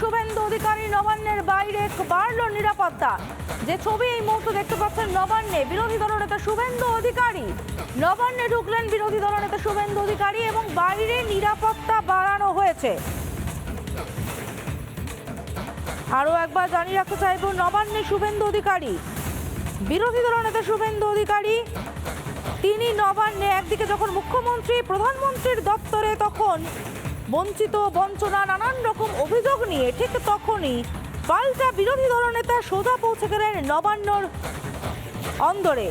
শুভেন্দু অধিকারী নবান্নের বাইরে বাড়ল নিরাপত্তা। যে ছবি এই মুহূর্তে দেখতে পাচ্ছেন নবান্নে, বিরোধী দলনেতা শুভেন্দু অধিকারী। নবান্নে ঢুকলেন বিরোধী দলনেতা শুভেন্দু অধিকারী এবং বাইরে নিরাপত্তা বাড়ানো হয়েছে। আরও একবার জানিয়ে রাখতে চাইব, নবান্নে শুভেন্দু অধিকারী। বিরোধী দলনেতা শুভেন্দু অধিকারী, তিনি নবান্নে একদিকে যখন মুখ্যমন্ত্রী, প্রধানমন্ত্রীর দপ্তরে, তখন বঞ্চিত বঞ্চনা নানান রকম অভিযোগ নিয়ে ঠিক তখনই পাল্টা বিরোধী দলনেতা সোজা পৌঁছে গেলেন নবান্নর অন্দরে।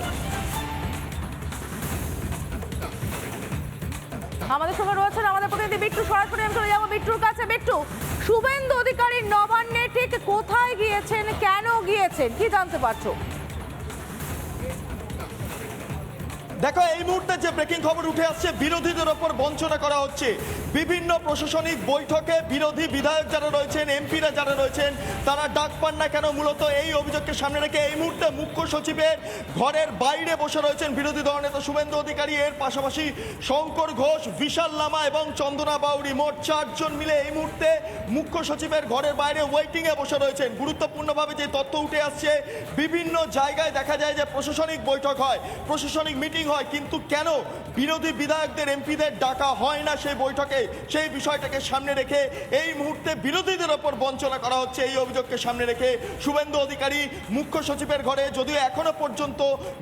আমাদের সঙ্গে রয়েছেন আমাদের প্রতিনিধি বিট্টু সরাসরি, আমি চলে যাব বিট্টুর কাছে। বিট্টু, শুভেন্দু অধিকারী নবান্নে ঠিক কোথায় গিয়েছেন? কেন গিয়েছেন? কি জানতে পারছ? দেখো, এই মুহূর্তে যে ব্রেকিং খবর উঠে আসছে, বিরোধীদের ওপর বঞ্চনা করা হচ্ছে। বিভিন্ন প্রশাসনিক বৈঠকে বিরোধী বিধায়ক যারা রয়েছেন, এমপিরা যারা রয়েছেন, তারা ডাক পান না কেন? মূলত এই অভিযোগকে সামনে রেখে এই মুহূর্তে মুখ্য সচিবের ঘরের বাইরে বসে রয়েছেন বিরোধী দলনেতা শুভেন্দু অধিকারী। এর পাশাপাশি শঙ্কর ঘোষ, বিশাল লামা এবং চন্দনা বাউরি মোট চারজন মিলে এই মুহূর্তে মুখ্য সচিবের ঘরের বাইরে ওয়েটিং এ বসে রয়েছেন। গুরুত্বপূর্ণভাবে যে তথ্য উঠে আসছে, বিভিন্ন জায়গায় দেখা যায় যে প্রশাসনিক বৈঠক হয়। প্রশাসনিক মিটিং হয়, কিন্তু কেন বিরোধী বিধায়কদের এমপিদের ডাকা হয় না সেই বৈঠকে? সেই বিষয়টাকে সামনে রেখে এই মুহূর্তে বিরোধীদের ওপর বঞ্চনা করা হচ্ছে। এই অভিযোগকে সামনে রেখে শুভেন্দু অধিকারী মুখ্য সচিবের ঘরে, যদিও এখনও পর্যন্ত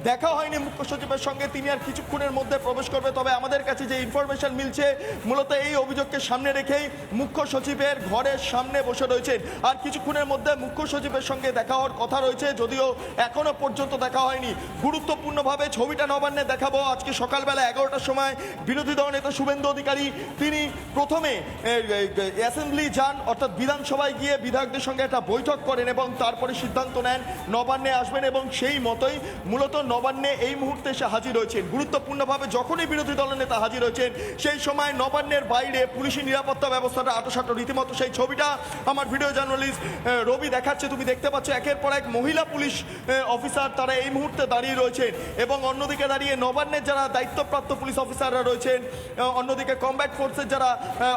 দেখা হয়নি মুখ্য সচিবের সঙ্গে, তিনি আর কিছুক্ষণের মধ্যে প্রবেশ করবে। তবে আমাদের কাছে যে ইনফরমেশন মিলছে, মূলত এই অভিযোগকে সামনে রেখেই মুখ্য সচিবের ঘরের সামনে বসে রয়েছেন। আর কিছুক্ষণের মধ্যে মুখ্য সচিবের সঙ্গে দেখা হওয়ার কথা রয়েছে, যদিও এখনও পর্যন্ত দেখা হয়নি। গুরুত্বপূর্ণভাবে ছবিটা নবান্নে দেখাবো। আজকে সকালবেলা এগারোটার সময় বিরোধী দল নেতা শুভেন্দু অধিকারী, তিনি প্রথমে অ্যাসেম্বলি যান, অর্থাৎ বিধানসভায় গিয়ে বিধায়কদের সঙ্গে একটা বৈঠক করেন এবং তারপরে সিদ্ধান্ত নেন, নবান্নে আসবেন এবং সেই মতোই মূলত নবান্নে এই মুহূর্তে এসে হাজির হয়েছেন। গুরুত্বপূর্ণভাবে যখনই বিরোধী দলের নেতা হাজির হয়েছেন, সেই সময় নবান্নের বাইরে পুলিশি নিরাপত্তা ব্যবস্থাটা আটোসাটো। রীতিমতো সেই ছবিটা আমার ভিডিও জার্নালিস্ট রবি দেখাচ্ছে, তুমি দেখতে পাচ্ছ, একের পর এক মহিলা পুলিশ অফিসার তারা এই মুহূর্তে দাঁড়িয়ে রয়েছেন এবং অন্যদিকে দাঁড়িয়ে নবান্নের যারা দায়িত্বপ্রাপ্ত পুলিশ অফিসাররা রয়েছেন অন্যদিকে কমব্যাট ফোর্সের যারা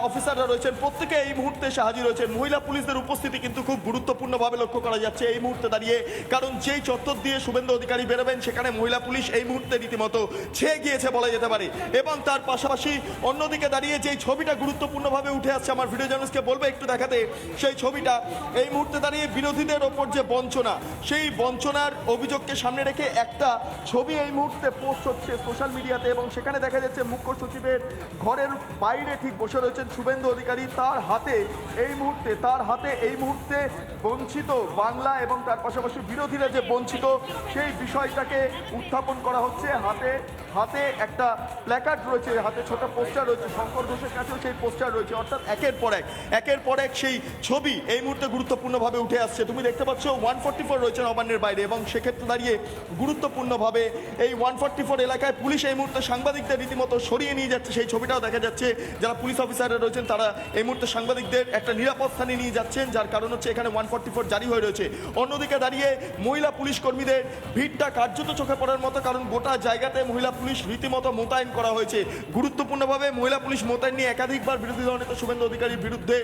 অফিসাররা রয়েছেন, প্রত্যেকে এই মুহূর্তে এসে হাজির হয়েছেন। মহিলা পুলিশদের উপস্থিতি কিন্তু খুব গুরুত্বপূর্ণভাবে লক্ষ্য করা যাচ্ছে এই মুহূর্তে দাঁড়িয়ে। কারণ যেই চত্বর দিয়ে শুভেন্দু অধিকারী বেরোবেন, সেখানে মহিলা পুলিশ এই মুহূর্তে রীতিমতো ছেয়ে গিয়েছে বলা যেতে পারে। এবং তার পাশাপাশি অন্যদিকে দাঁড়িয়ে যেই ছবিটা গুরুত্বপূর্ণভাবে উঠে আসছে, আমার ভিডিও জার্নালিস্টকে বলবে একটু দেখাতে, সেই ছবিটা এই মুহূর্তে দাঁড়িয়ে বিরোধীদের ওপর যে বঞ্চনা, সেই বঞ্চনার অভিযোগকে সামনে রেখে একটা ছবি এই মুহূর্তে পোস্ট হচ্ছে সোশ্যাল মিডিয়াতে এবং সেখানে দেখা যাচ্ছে মুখ্য সচিবের ঘরের বাইরে ঠিক বসে রয়েছেন শুভেন্দু অধিকারী। তার হাতে এই মুহূর্তে, তার হাতে এই মুহূর্তে বঞ্চিত বাংলা এবং তার পাশাপাশি বিরোধীরা যে বঞ্চিত, সেই বিষয়টাকে উত্থাপন করা হচ্ছে। হাতে হাতে একটা প্ল্যাকার্ড রয়েছে, হাতে ছোট পোস্টার রয়েছে, শঙ্কর ঘোষের কাছেও সেই পোস্টার রয়েছে। অর্থাৎ একের পর এক, একের পর এক সেই ছবি এই মুহূর্তে গুরুত্বপূর্ণভাবে উঠে আসছে। তুমি দেখতে পাচ্ছ ওয়ান ফোর্টি ফোর রয়েছে নবান্নের বাইরে এবং সেক্ষেত্রে দাঁড়িয়ে গুরুত্বপূর্ণভাবে এই ওয়ান ফোর্টি ফোর এলাকায় পুলিশ এই মুহূর্তে সাংবাদিকদের রীতিমতো সরিয়ে নিয়ে যাচ্ছে। সেই ছবিটাও দেখা যাচ্ছে। যারা পুলিশ অফিসাররা রয়েছেন, তারা এই মুহূর্তে সাংবাদিকদের একটা নিরাপদ স্থানে নিয়ে যাচ্ছেন, যার কারণ হচ্ছে এখানে ওয়ান ফোর্টি ফোর জারি হয়ে রয়েছে। অন্যদিকে দাঁড়িয়ে মহিলা পুলিশ কর্মীদের ভিড়টা কার্যত চোখে পড়ার মতো, কারণ গোটা জায়গাতে মহিলা পুলিশ রীতিমতো মোতায়েন করা হয়েছে। গুরুত্বপূর্ণভাবে মহিলা পুলিশ মোতায়েন নিয়ে একাধিকবার বিরোধী দল নেতা শুভেন্দু অধিকারীর বিরুদ্ধে,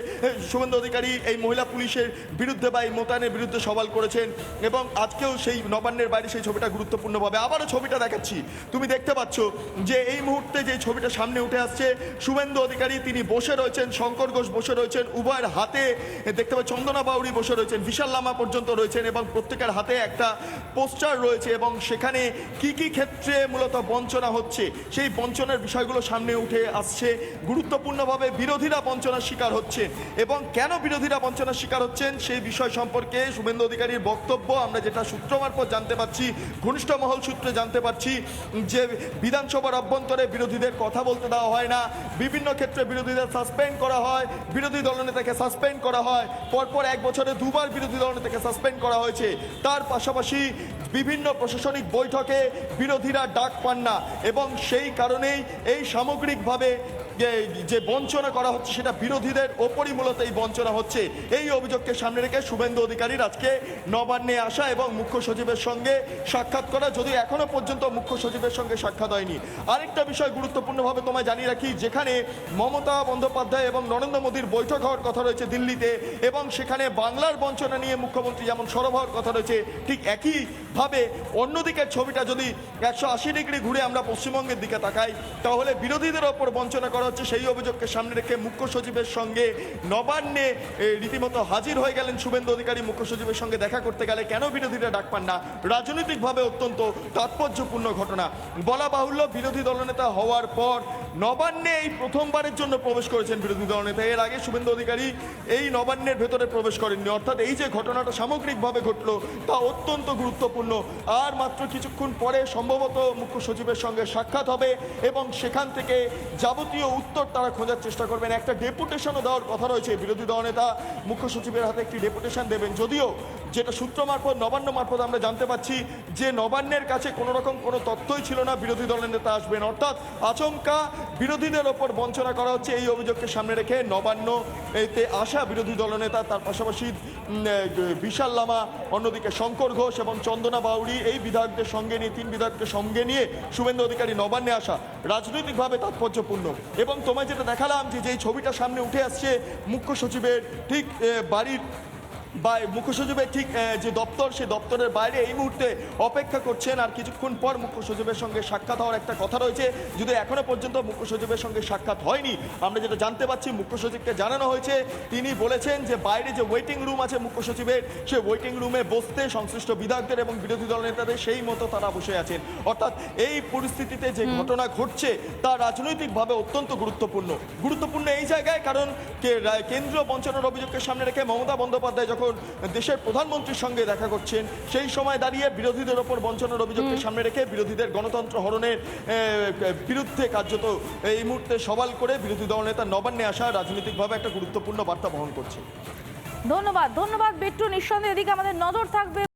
শুভেন্দু অধিকারী এই মহিলা পুলিশের বিরুদ্ধে বা এই মোতায়েনের বিরুদ্ধে সওয়াল করেছেন এবং আজকেও সেই নবান্নের বাইরে সেই ছবিটা গুরুত্বপূর্ণভাবে। আবারও ছবিটা দেখাচ্ছি। তুমি দেখতে পাচ্ছ যে এই মুহূর্তে যে ছবিটা সামনে উঠে আসছে, শুভেন্দু অধিকারী তিনি বসে রয়েছেন, শঙ্কর ঘোষ বসে রয়েছেন, উভয়ের হাতে দেখতে পাচ্ছি চন্দনা বাউরি বসে রয়েছেন, বিশাল লামা পর্যন্ত রয়েছেন এবং প্রত্যেকের হাতে একটা পোস্টার রয়েছে এবং সেখানে কি কি ক্ষেত্রে মূলত বঞ্চনা হচ্ছে, সেই বঞ্চনার বিষয়গুলো সামনে উঠে আসছে। গুরুত্বপূর্ণভাবে বিরোধীরা বঞ্চনার শিকার হচ্ছে এবং কেন বিরোধীরা বঞ্চনার শিকার হচ্ছেন সেই বিষয় সম্পর্কে শুভেন্দু অধিকারীর বক্তব্য আমরা যেটা সূত্র মারফত জানতে পারছি, ঘনিষ্ঠ মহল সূত্রে জানতে পারছি। যে বিধানসভার অভ্যন্তরে বিরোধীদের কথা বলতে দেওয়া হয় না, বিভিন্ন ক্ষেত্রে বিরোধীদের সাসপেন্ড করা হয়, বিরোধী দলনেতাকে সাসপেন্ড করা হয়, পরপর এক বছরে দুবার বিরোধী দলনেতাকে সাসপেন্ড করা হয়েছে। তার পাশাপাশি বিভিন্ন প্রশাসনিক বৈঠকে বিরোধীরা ডাক পান না এবং সেই কারণেই এই সামগ্রিকভাবে যে- বঞ্চনা করা হচ্ছে সেটা বিরোধীদের ওপরই মূলত এই বঞ্চনা হচ্ছে। এই অভিযোগকে সামনে রেখে শুভেন্দু অধিকারীর আজকে নবান্নে আসা এবং মুখ্য সচিবের সঙ্গে সাক্ষাৎ করা, যদিও এখনও পর্যন্ত মুখ্য সচিবের সঙ্গে সাক্ষাৎ হয়নি। আরেকটা বিষয় গুরুত্বপূর্ণভাবে তোমায় জানিয়ে রাখি, যেখানে মমতা বন্দ্যোপাধ্যায় এবং নরেন্দ্র মোদীর বৈঠক হওয়ার কথা রয়েছে দিল্লিতে এবং সেখানে বাংলার বঞ্চনা নিয়ে মুখ্যমন্ত্রী যেমন সরব হওয়ার কথা রয়েছে, ঠিক একইভাবে অন্যদিকের ছবিটা যদি একশো আশি ডিগ্রি ঘুরে আমরা পশ্চিমবঙ্গের দিকে তাকাই, তাহলে বিরোধীদের ওপর বঞ্চনা করা হচ্ছে। সেই অভিযোগকে সামনে রেখে মুখ্য সচিবের সঙ্গে নবান্নে রীতিমতো হাজির হয়ে গেলেন শুভেন্দু অধিকারী। মুখ্য সচিবের সঙ্গে দেখা করতে গেলে কেন বিরোধীরা ডাক পান না? রাজনৈতিকভাবে অত্যন্ত তাৎপর্যপূর্ণ ঘটনা। বলা বাহুল্য, বিরোধী দলনেতা হওয়ার পর নবান্নে এই প্রথমবারের জন্য প্রবেশ করেছেন বিরোধী দলনেতা এর আগে শুভেন্দু অধিকারী এই নবান্নের ভেতরে প্রবেশ করেননি। অর্থাৎ এই যে ঘটনাটা সামগ্রিকভাবে ঘটলো, তা অত্যন্ত গুরুত্বপূর্ণ। আর মাত্র কিছুক্ষণ পরে সম্ভবত মুখ্য সচিবের সঙ্গে সাক্ষাৎ হবে এবং সেখান থেকে যাবতীয় উত্তর তারা খোঁজার চেষ্টা করবেন। একটা ডেপুটেশনও দেওয়ার কথা রয়েছে বিরোধী দলনেতা মুখ্য সচিবের হাতে একটি ডেপুটেশন দেবেন। যদিও যেটা সূত্র মারফত, নবান্ন মারফত আমরা জানতে পাচ্ছি যে নবান্নের কাছে কোনো রকম কোনো তথ্যই ছিল না। বিরোধী দলের নেতা আসবেন। অর্থাৎ আচমকা বিরোধীদের ওপর বঞ্চনা করা হচ্ছে। এই অভিযোগকে সামনে রেখে নবান্ন এতে আসা বিরোধী দলনেতা, তার পাশাপাশি বিশাল লামা, অন্যদিকে শঙ্কর ঘোষ এবং চন্দনা বাউরি এই বিধায়কদের সঙ্গে নিয়ে, তিন বিধায়ককে সঙ্গে নিয়ে শুভেন্দু অধিকারী নবান্নে আসা রাজনৈতিকভাবে তাৎপর্যপূর্ণ। এবং তোমায় যেটা দেখালাম যে, যেই ছবিটা সামনে উঠে আসছে, মুখ্য সচিবের ঠিক বাড়ির বা মুখ্য সচিবের ঠিক যে দপ্তর সেই দপ্তরের বাইরে এই মুহূর্তে অপেক্ষা করছেন আর কিছুক্ষণ পর মুখ্য সচিবের সঙ্গে সাক্ষাৎ হওয়ার একটা কথা রয়েছে। যদি এখনও পর্যন্ত মুখ্য সচিবের সঙ্গে সাক্ষাৎ হয়নি আমরা যেটা জানতে পাচ্ছি মুখ্য সচিবকে জানানো হয়েছে তিনি বলেছেন যে বাইরে যে ওয়েটিং রুম আছে মুখ্য সচিবের সেই ওয়েটিং রুমে বসতে সংশ্লিষ্ট বিধায়কদের এবং বিরোধী দল নেতাদের সেই মতো তারা বসে আছেন। অর্থাৎ এই পরিস্থিতিতে যে ঘটনা ঘটছে তা রাজনৈতিকভাবে অত্যন্ত গুরুত্বপূর্ণ। গুরুত্বপূর্ণ এই জায়গায় কারণ কে- কেন্দ্রীয় বঞ্চনার অভিযোগকে সামনে রেখে মমতা বন্দ্যোপাধ্যায় যখন দেশের প্রধানমন্ত্রীর সঙ্গে দেখা করছেন সেই সময় দাঁড়িয়ে বিরোধীদের ওপর বঞ্চনার অভিযোগকে সামনে রেখে বিরোধীদের গণতন্ত্র হরণের বিরুদ্ধে কার্যত এই মুহূর্তে সওয়াল করে বিরোধী দলনেতা নবান্নে আসা রাজনৈতিকভাবে একটা গুরুত্বপূর্ণ বার্তা বহন করছে। ধন্যবাদ ধন্যবাদ বিট্টু। নিঃসন্দেহে এদিকে আমাদের নজর থাকবে